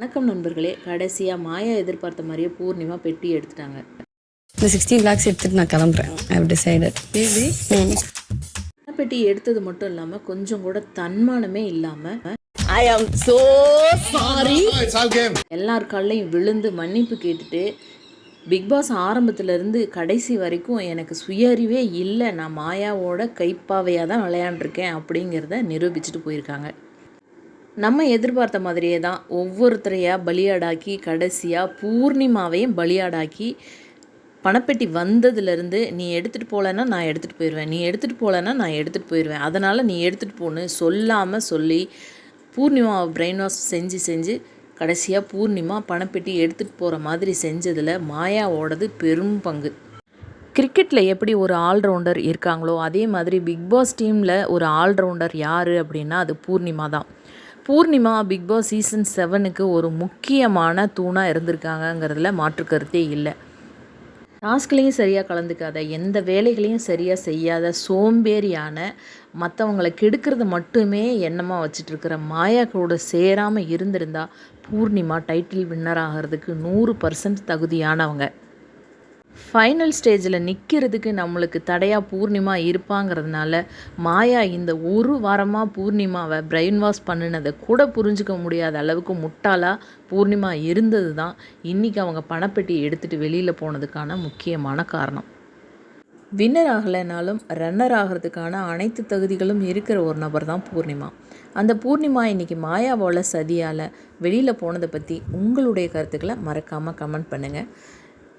வணக்கம் நண்பர்களே. கடைசியாக மாயா எதிர்பார்த்த மாதிரியே பூர்ணிமா பெட்டி எடுத்துட்டாங்க. இந்த சிக்ஸ்டீன் லேக்ஸ் எடுத்துட்டு நான் கிளம்புறேன். ஐ ஹவ் டிசைடட் பெட்டி எடுத்தது மட்டும் இல்லாமல் கொஞ்சம் கூட தன்மானமே இல்லாமல் ஐ ஆம் so sorry It's all game. எல்லார் கால்லையும் விழுந்து மன்னிப்பு கேட்டுட்டு பிக் பாஸ் ஆரம்பத்துலேருந்து கடைசி வரைக்கும் எனக்கு சுய அறிவே இல்லை. நான் மாயாவோட கைப்பாவையாக தான் விளையாண்டுருக்கேன் அப்படிங்கிறத நிரூபிச்சுட்டு போயிருக்காங்க. நம்ம எதிர்பார்த்த மாதிரியே தான் ஒவ்வொருத்தரையாக பலியாடாக்கி கடைசியாக பூர்ணிமாவையும் பலியாடாக்கி பணப்பெட்டி வந்ததுலேருந்து நீ எடுத்துகிட்டு போகலன்னா நான் எடுத்துகிட்டு போயிடுவேன் நீ எடுத்துகிட்டு போகலன்னா நான் எடுத்துகிட்டு போயிடுவேன் அதனால் நீ எடுத்துகிட்டு போன்னு சொல்லாமல் சொல்லி பூர்ணிமாவை பிரெயின் வாஷ் செஞ்சு செஞ்சு கடைசியாக பூர்ணிமா பணப்பெட்டி எடுத்துகிட்டு போகிற மாதிரி செஞ்சதில் மாயாவோடது பெரும் பங்கு. கிரிக்கெட்டில் எப்படி ஒரு ஆல்ரவுண்டர் இருக்காங்களோ அதே மாதிரி பிக் பாஸ் டீமில் ஒரு ஆல்ரவுண்டர் யார் அப்படின்னா அது பூர்ணிமா தான். பூர்ணிமா பிக் பாஸ் சீசன் செவனுக்கு ஒரு முக்கியமான தூணாக இருந்திருக்காங்கங்கிறதுல மாற்று கருத்தே இல்லை. டாஸ்க்லேயும் சரியாக கலந்துக்காத எந்த வேலைகளையும் சரியாக செய்யாத சோம்பேறியான மற்றவங்களை கெடுக்கிறது மட்டுமே எண்ணமாக வச்சுட்ருக்கிற மாயா கூட சேராமல் இருந்திருந்தா பூர்ணிமா டைட்டில் வின்னர் ஆகிறதுக்கு நூறு பர்சன்ட் தகுதியானவங்க. ஃபைனல் ஸ்டேஜில் நிற்கிறதுக்கு நம்மளுக்கு தடையாக பூர்ணிமா இருப்பாங்கிறதுனால மாயா இந்த ஒரு வாரமாக பூர்ணிமாவை பிரெயின் வாஷ் பண்ணினதை கூட புரிஞ்சுக்க முடியாத அளவுக்கு முட்டாளாக பூர்ணிமா இருந்தது தான் இன்றைக்கி அவங்க பணப்பெட்டி எடுத்துகிட்டு வெளியில் போனதுக்கான முக்கியமான காரணம். வின்னர் ஆகலைனாலும் ரன்னர் ஆகிறதுக்கான அனைத்து தகுதிகளும் இருக்கிற ஒரு நபர் தான் பூர்ணிமா. அந்த பூர்ணிமா இன்றைக்கி மாயாவோட சதியால் வெளியில் போனதை பற்றி உங்களுடைய கருத்துக்களை மறக்காமல் கமெண்ட் பண்ணுங்கள்